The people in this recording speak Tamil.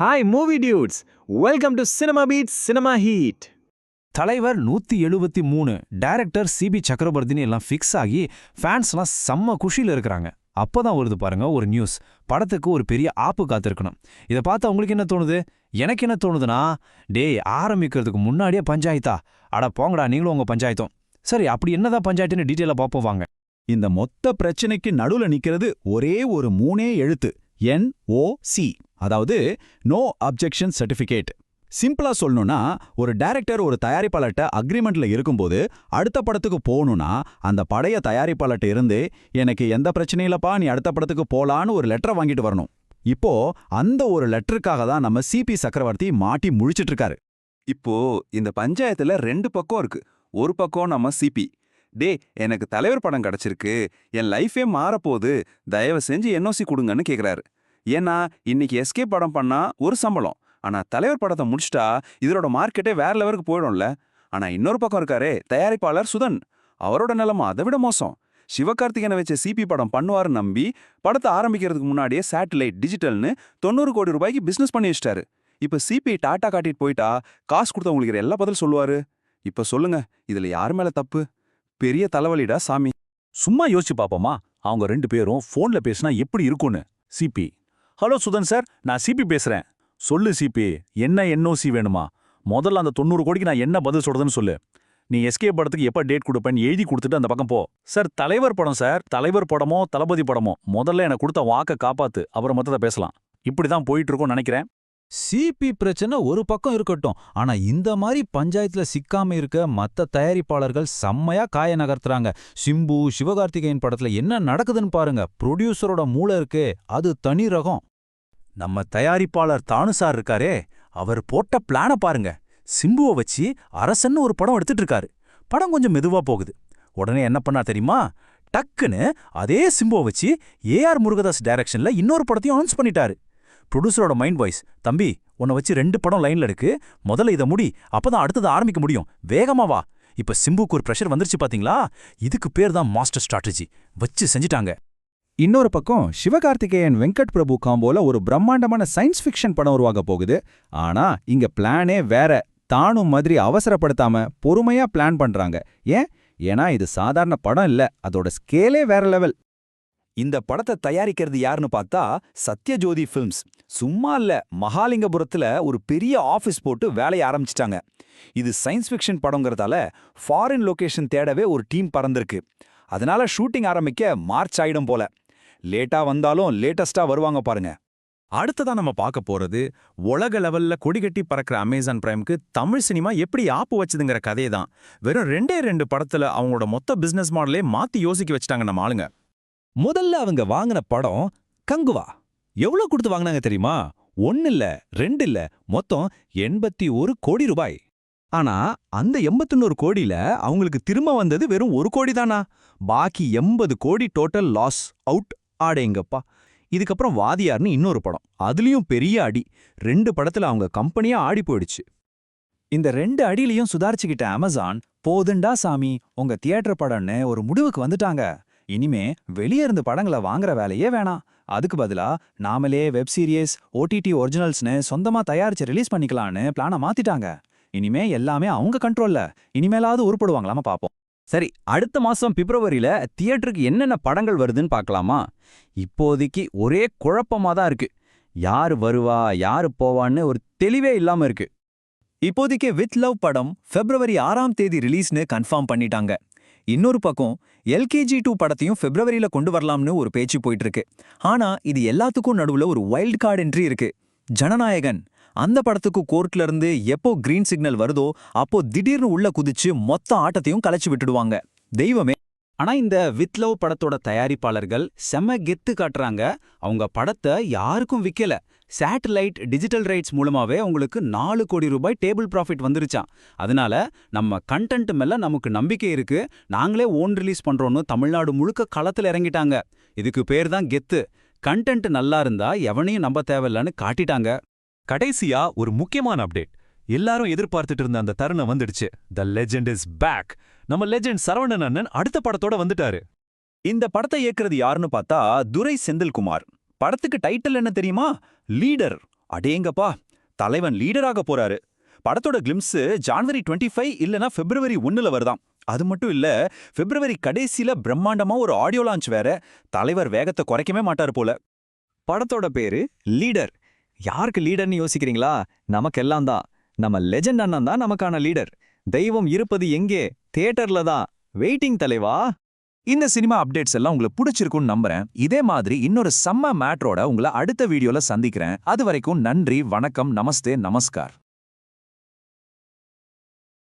Hi movie dudes welcome to cinema beat cinema heat தலைவர் நூத்தி எழுபத்தி மூணு டைரக்டர் சிபி சக்கரவர்த்தின்னு எல்லாம் ஃபிக்ஸ் ஆகி ஃபேன்ஸ்லாம் செம்ம குஷியில் இருக்கிறாங்க. அப்பதான் வருது பாருங்க ஒரு நியூஸ் படத்துக்கு ஒரு பெரிய ஆப்பு காத்திருக்கணும். இதை பார்த்து உங்களுக்கு என்ன தோணுது? எனக்கு என்ன தோணுதுன்னா டேய் ஆரம்பிக்கிறதுக்கு முன்னாடியே பஞ்சாயத்தா? அட போங்கடா நீங்களும் உங்க பஞ்சாயத்தும். சரி அப்படி என்னதான் பஞ்சாயத்துன்னு டீட்டெயிலாக பார்ப்போம் வாங்க. இந்த மொத்த பிரச்சனைக்கு நடுவுல நிக்கிறது ஒரே ஒரு மூணே எழுத்து. என் ஓ சி அதாவது நோ அப்ஜெக்ஷன் சர்டிஃபிகேட் சிம்பிளா சொல்லணும்னா ஒரு டைரக்டர் ஒரு தயாரிப்பாளர்கிட்ட அக்ரிமெண்ட்ல இருக்கும்போது அடுத்த படத்துக்கு போகணும்னா அந்த படைய தயாரிப்பாளர்கிட்ட இருந்து எனக்கு எந்த பிரச்சனையிலப்பா நீ அடுத்த படத்துக்கு போலான்னு ஒரு லெட்டரை வாங்கிட்டு வரணும். இப்போ அந்த ஒரு லெட்டருக்காக தான் நம்ம சிபி சக்கரவர்த்தி மாட்டி முழிச்சிட்டு இருக்காரு இப்போ இந்த பஞ்சாயத்துல ரெண்டு பக்கம் இருக்கு. ஒரு பக்கம் நம்ம சிபி டே எனக்கு தலைவர் படம் கிடைச்சிருக்கு. என் லைஃபே மாறப்போகுது. தயவு செஞ்சு என்ஓசி கொடுங்கன்னு கேக்குறாரு. ஏன்னா இன்னைக்கு எஸ்கே படம் பண்ணா ஒரு சம்பளம். ஆனா தலைவர் படத்தை முடிச்சிட்டா இதோட மார்க்கெட்டே வேற லெவலுக்கு போயிடும்ல. ஆனா இன்னொரு பக்கம் இருக்காரே தயாரிப்பாளர் சுதன். அவரோட நிலைமை அதை விட மோசம். சிவகார்த்திகனை வச்ச சிபி படம் பண்ணுவாருன்னு நம்பி படத்தை ஆரம்பிக்கிறதுக்கு முன்னாடியே சேட்டலைட் டிஜிட்டல்னு தொண்ணூறு கோடி ரூபாய்க்கு பிசினஸ் பண்ணி வச்சிட்டாரு. இப்ப சிபி டாட்டா காட்டிட்டு போயிட்டா காசு கொடுத்தவங்களுக்கு எல்லா பதில் சொல்லுவாரு. இப்ப சொல்லுங்க இதுல யார் மேல தப்பு? பெரிய தலைவலிடா சாமி. சும்மா யோசிச்சு பாப்போமா? அவங்க ரெண்டு பேரும் ஃபோன்ல பேசினா எப்படி இருக்கும்னு? சிபி ஹலோ சுதன் சார் நான் சிபி பேசுறேன். சொல்லு சிபி என்ன என்ஓசி வேணுமா? முதல்ல அந்த தொண்ணூறு கோடிக்கு நான் என்ன பதில் சொல்றதுன்னு சொல்லு. நீ எஸ்கே படத்துக்கு எப்ப டேட் கொடுப்பேன்னு எழுதி கொடுத்துட்டு அந்த பக்கம் போ. சார் தலைவர் படம் சார் தலைவர் படமோ தளபதி படமோ முதல்ல எனக்கு கொடுத்த வாக்க காப்பாத்து அப்புறம் மொத்தத்தை பேசலாம். இப்படி தான் போயிட்டு இருக்கோம்னு நினைக்கிறேன். சிபி பிரச்சனை ஒரு பக்கம் இருக்கட்டும் ஆனா இந்த மாதிரி பஞ்சாயத்துல சிக்காம இருக்க மத்த தயாரிப்பாளர்கள் செம்மையா காய நகர்த்துறாங்க. சிம்பு சிவகார்த்திகேயன் படத்துல என்ன நடக்குதுன்னு பாருங்க ப்ரொடியூசரோட மூளை இருக்கே அது தனி ரகம். நம்ம தயாரிப்பாளர் தானு சார் இருக்காரே அவர் போட்ட பிளான பாருங்க. சிம்புவை வச்சு அரசன்னு ஒரு படம் எடுத்துட்டு இருக்காரு. படம் கொஞ்சம் மெதுவா போகுது. உடனே என்ன பண்ணா தெரியுமா? டக்குன்னு அதே சிம்புவை வச்சு ஏஆர் முருகதாஸ் டைரக்ஷன்ல இன்னொரு படத்தையும் அனௌன்ஸ் பண்ணிட்டாரு. ப்ரொடியூசரோட மைண்ட் வாய்ஸ் தம்பி உன்னை வச்சு ரெண்டு படம் லைன்ல இருக்கு. முதல்ல இதை முடி அப்பதான் அடுத்தது ஆரம்பிக்க முடியும். வேகமா வா. இப்ப சிம்புக்கு ஒரு ப்ரெஷர் வந்துருச்சு பாத்தீங்களா? இதுக்கு பேர் தான் மாஸ்டர் ஸ்ட்ராட்டஜி வச்சு செஞ்சுட்டாங்க. இன்னொரு பக்கம் சிவகார்த்திகேயன் வெங்கட் பிரபு காம்போல ஒரு பிரம்மாண்டமான சயின்ஸ் ஃபிக்ஷன் படம் உருவாக போகுது. ஆனா இங்க பிளானே வேற. தானும் மாதிரி அவசரப்படுத்தாம பொறுமையா பிளான் பண்றாங்க. ஏன்? ஏன்னா இது சாதாரண படம் இல்ல. அதோட ஸ்கேலே வேற லெவல் இந்த படத்தை தயாரிக்கிறது யாருன்னு பார்த்தா சத்யஜோதி ஃபிலிம்ஸ் சும்மா இல்ல மகாலிங்கபுரத்துல ஒரு பெரிய ஆபீஸ் போட்டு வேலைய ஆரம்பிச்சிட்டாங்க. இது சயின்ஸ் ஃபிக்ஷன் படங்கிறதால ஃபாரின் லொகேஷன் தேடவே ஒரு டீம் பறந்திருக்கு. அதனால ஷூட்டிங் ஆரம்பிக்க மார்ச் ஆயிடும் போல. லேட்டா வந்தாலும் லேட்டஸ்டா வருவாங்க பாருங்க. அடுத்ததா நம்ம பார்க்க போறது உலக லெவல்ல கொடிகட்டி பறக்கிற அமேசான் பிரைம்க்கு தமிழ் சினிமா எப்படி ஆப்பு வச்சதுங்கிற கதையை தான் வெறும் ரெண்டே ரெண்டு படத்துல அவங்களோட மொத்த பிசினஸ் மாடலே மாத்தி யோசிக்க வச்சுட்டாங்க நம்ம ஆளுங்க. முதல்ல அவங்க வாங்கின படம் கங்குவா. எவ்வளவு கொடுத்து வாங்கினாங்க தெரியுமா? ஒன்னு இல்ல ரெண்டு இல்ல மொத்தம் எண்பத்தி ஒரு கோடி ரூபாய். ஆனா அந்த எண்பத்தொன்னூறு கோடியில அவங்களுக்கு திரும்ப வந்தது வெறும் ஒரு கோடி தானா பாக்கி எண்பது கோடி டோட்டல் லாஸ் அவுட் ஆடேங்கப்பா இதுக்கப்புறம் வாதியார்னு இன்னொரு படம். அதுலயும் பெரிய அடி. ரெண்டு படத்துல அவங்க கம்பெனியா ஆடி போயிடுச்சு. இந்த ரெண்டு அடியிலையும் சுதாரிச்சுக்கிட்ட அமேசான் போதுண்டா சாமி உங்க தியேட்டர் படம்னு ஒரு முடிவுக்கு வந்துட்டாங்க. இனிமே வெளியே இருந்து படங்களை வாங்குற வேலையே வேணாம். அதுக்கு பதிலா நாமளே வெப் சீரியஸ் ஓடிடி ஒரிஜினல்ஸ்னு சொந்தமா தயாரிச்சு ரிலீஸ் பண்ணிக்கலான்னு பிளானை மாத்திட்டாங்க. இனிமே எல்லாமே அவங்க கண்ட்ரோல்ல. இனிமேலாவது உருப்படுவாங்களாம பாப்போம். சரி அடுத்த மாசம் பிப்ரவரியில தியேட்டருக்கு என்னென்ன படங்கள் வருதுன்னு பார்க்கலாமா? இப்போதைக்கு ஒரே குழப்பமா தான் இருக்கு. யாரு வருவா யாரு போவான்னு ஒரு தெளிவே இல்லாம இருக்கு. இப்போதைக்கு வித் லவ் படம் பிப்ரவரி ஆறாம் தேதி ரிலீஸ்னு கன்ஃபார்ம் பண்ணிட்டாங்க. இன்னொரு பக்கம் எல்கேஜி டூ படத்தையும் பிப்ரவரியில கொண்டு வரலாம்னு ஒரு பேச்சு போயிட்டு இருக்கு. ஆனா இது எல்லாத்துக்கும் நடுவுல ஒரு வைல்ட் கார்டு என்ட்ரி இருக்கு. ஜனநாயகன். அந்த படத்துக்கு கோர்ட்ல இருந்து எப்போ கிரீன் சிக்னல் வருதோ அப்போ திடீர்னு உள்ள குதிச்சு மொத்த ஆட்டத்தையும் கலைச்சு விட்டுடுவாங்க. தெய்வமே. ஆனா இந்த வித் லவ் படத்தோட தயாரிப்பாளர்கள் செம கெத்து காட்டுறாங்க. அவங்க படத்தை யாருக்கும் விக்கல. சேட்டலைட் டிஜிட்டல் ரைட்ஸ் மூலமாவே உங்களுக்கு நாலு கோடி ரூபாய் டேபிள் ப்ராஃபிட் வந்துருச்சாம். அதனால நம்ம கண்டென்ட் மேல நமக்கு நம்பிக்கை இருக்கு. நாங்களே ஓன் ரிலீஸ் பண்றோம்னு தமிழ்நாடு முழுக்க களத்துல இறங்கிட்டாங்க. இதுக்கு பேர் தான் கெத்து. கண்டென்ட் நல்லா இருந்தா எவனையும் நம்ப தேவையில்லன்னு காட்டிட்டாங்க. கடைசியா ஒரு முக்கியமான அப்டேட் எல்லாரும் எதிர்பார்த்துட்டு இருந்த அந்த தருணம் வந்துடுச்சு. த லெஜெண்ட் இஸ் பேக் நம்ம லெஜெண்ட் சரவணன் அண்ணன் அடுத்த படத்தோட வந்துட்டாரு. இந்த படத்தை இயக்குறது யாருன்னு பார்த்தா துரை செந்தில்குமார். படத்துக்கு டைட்டில் என்ன தெரியுமா? லீடர் அடேங்கப்பா தலைவன் லீடராக போறாரு. படத்தோட கிளிம்ஸு ஜான்வரி டுவெண்ட்டி ஃபைவ் இல்லனா பிப்ரவரி ஒன்னுல வருதாம். அது மட்டும் இல்ல பிப்ரவரி கடைசியில பிரம்மாண்டமா ஒரு ஆடியோ லான்ச் வேற. தலைவர் வேகத்தை குறைக்கவே மாட்டார் போல. படத்தோட பேரு லீடர். யாருக்கு லீடர்னு யோசிக்கிறீங்களா? நமக்கெல்லாம் தான். நம்ம லெஜெண்ட் அண்ணன் தான் நமக்கான லீடர். தெய்வம் இருப்பது எங்கே? தியேட்டர்ல தான். வெயிட்டிங் தலைவா? இந்த சினிமா அப்டேட்ஸ் எல்லாம் உங்களுக்கு பிடிச்சிருக்கும்னு நம்புறேன். இதே மாதிரி இன்னொரு செம்ம மேட்ரோட உங்களை அடுத்த வீடியோல சந்திக்கிறேன். அது வரைக்கும் நன்றி வணக்கம் நமஸ்தே நமஸ்கார்.